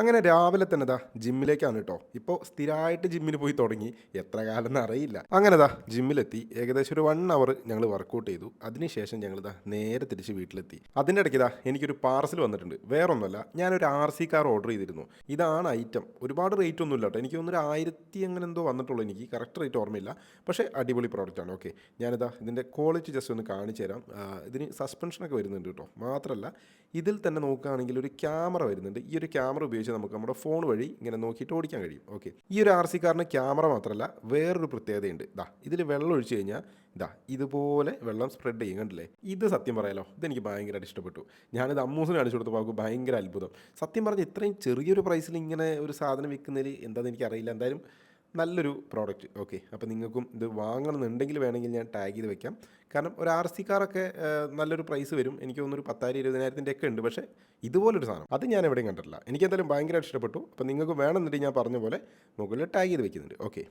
അങ്ങനെ രാവിലെ തന്നെ ദാ ജിമ്മിലേക്കാണ് കേട്ടോ ഇപ്പോൾ സ്ഥിരമായിട്ട് ജിമ്മിൽ പോയി തുടങ്ങി. എത്ര കാലം എന്ന് അറിയില്ല. അങ്ങനെ ദാ ജിമ്മിലെത്തി. ഏകദേശം ഒരു വൺ അവർ ഞങ്ങൾ വർക്കൗട്ട് ചെയ്തു. അതിനുശേഷം ഞങ്ങൾ ദാ നേരെ തിരിച്ച് വീട്ടിലെത്തി. അതിന്റെ ഇടയ്ക്ക് ദാ എനിക്കൊരു പാർസൽ വന്നിട്ടുണ്ട്. വേറൊന്നുമല്ല ഞാനൊരു ആർ സി കാർ ഓർഡർ ചെയ്തിരുന്നു. ഇതാണ് ഐറ്റം ഒരുപാട് റേറ്റ് ഒന്നും ഇല്ല കേട്ടോ എനിക്ക് തോന്നുന്നു ഒരു ആയിരത്തി അങ്ങനെ എന്തോ വന്നിട്ടുള്ളൂ എനിക്ക്. കറക്റ്റ് റേറ്റ് ഓർമ്മയില്ല. പക്ഷേ അടിപൊളി പ്രോഡക്റ്റാണ് ഓക്കെ ഞാനിതാ ഇതിന്റെ ക്വാളിറ്റി ജസ്റ്റ് ഒന്ന് കാണിച്ചു തരാം. ഇതിന് സസ്പെൻഷനൊക്കെ വരുന്നുണ്ട് കേട്ടോ മാത്രമല്ല ഇതിൽ തന്നെ നോക്കുകയാണെങ്കിൽ ഒരു ക്യാമറ വരുന്നുണ്ട്. ഈ ഒരു ക്യാമറ ഉപയോഗിച്ച് നമുക്ക് നമ്മുടെ ഫോൺ വഴി ഇങ്ങനെ നോക്കിയിട്ട് ഓടിക്കാൻ കഴിയും. ഓക്കെ ഈ ഒരു ആർ സി കാറിന് ക്യാമറ മാത്രമല്ല വേറൊരു പ്രത്യേകതയുണ്ട്. ഇതാ ഇതിൽ വെള്ളം ഒഴിച്ചു കഴിഞ്ഞാൽ ഇതാ ഇതുപോലെ വെള്ളം സ്പ്രെഡ് ചെയ്യും. കണ്ടില്ലേ? ഇത് സത്യം പറയാലോ ഇതെനിക്ക് ഭയങ്കരമായിട്ട് ഇഷ്ടപ്പെട്ടു. ഞാനിത് അമ്മൂസിന് കാണിച്ചു കൊടുത്തപ്പോൾ അവർക്ക് ഭയങ്കര അത്ഭുതം. സത്യം പറഞ്ഞാൽ ഇത്രയും ചെറിയൊരു പ്രൈസിൽ ഇങ്ങനെ ഒരു സാധനം വിൽക്കുന്നതിൽ എന്താണെന്ന് എനിക്കറിയില്ല. എന്തായാലും നല്ലൊരു പ്രോഡക്റ്റ് ഓക്കെ അപ്പോൾ നിങ്ങൾക്കും ഇത് വാങ്ങണമെന്നുണ്ടെങ്കിൽ വേണമെങ്കിൽ ഞാൻ ടാഗ് ചെയ്ത് വെക്കാം. കാരണം ഒരു ആർ സി കാറൊക്കെ നല്ലൊരു പ്രൈസ് വരും. എനിക്ക് തോന്നുന്നു ഒരു പത്തായിരം ഇരുപതിനായിരത്തിന്റെ ഒക്കെ ഉണ്ട്. പക്ഷേ ഇതുപോലൊരു സാധനം അത് ഞാൻ എവിടെയും കണ്ടിട്ടില്ല. എനിക്ക് എന്തായാലും ഭയങ്കരമായിട്ട് ഇഷ്ടപ്പെട്ടു. അപ്പോൾ നിങ്ങൾക്ക് വേണമെന്നുണ്ടെങ്കിൽ ഞാൻ പറഞ്ഞ പോലെ മുകളിൽ ടാഗ് ചെയ്ത് വെക്കുന്നുണ്ട്. ഓക്കെ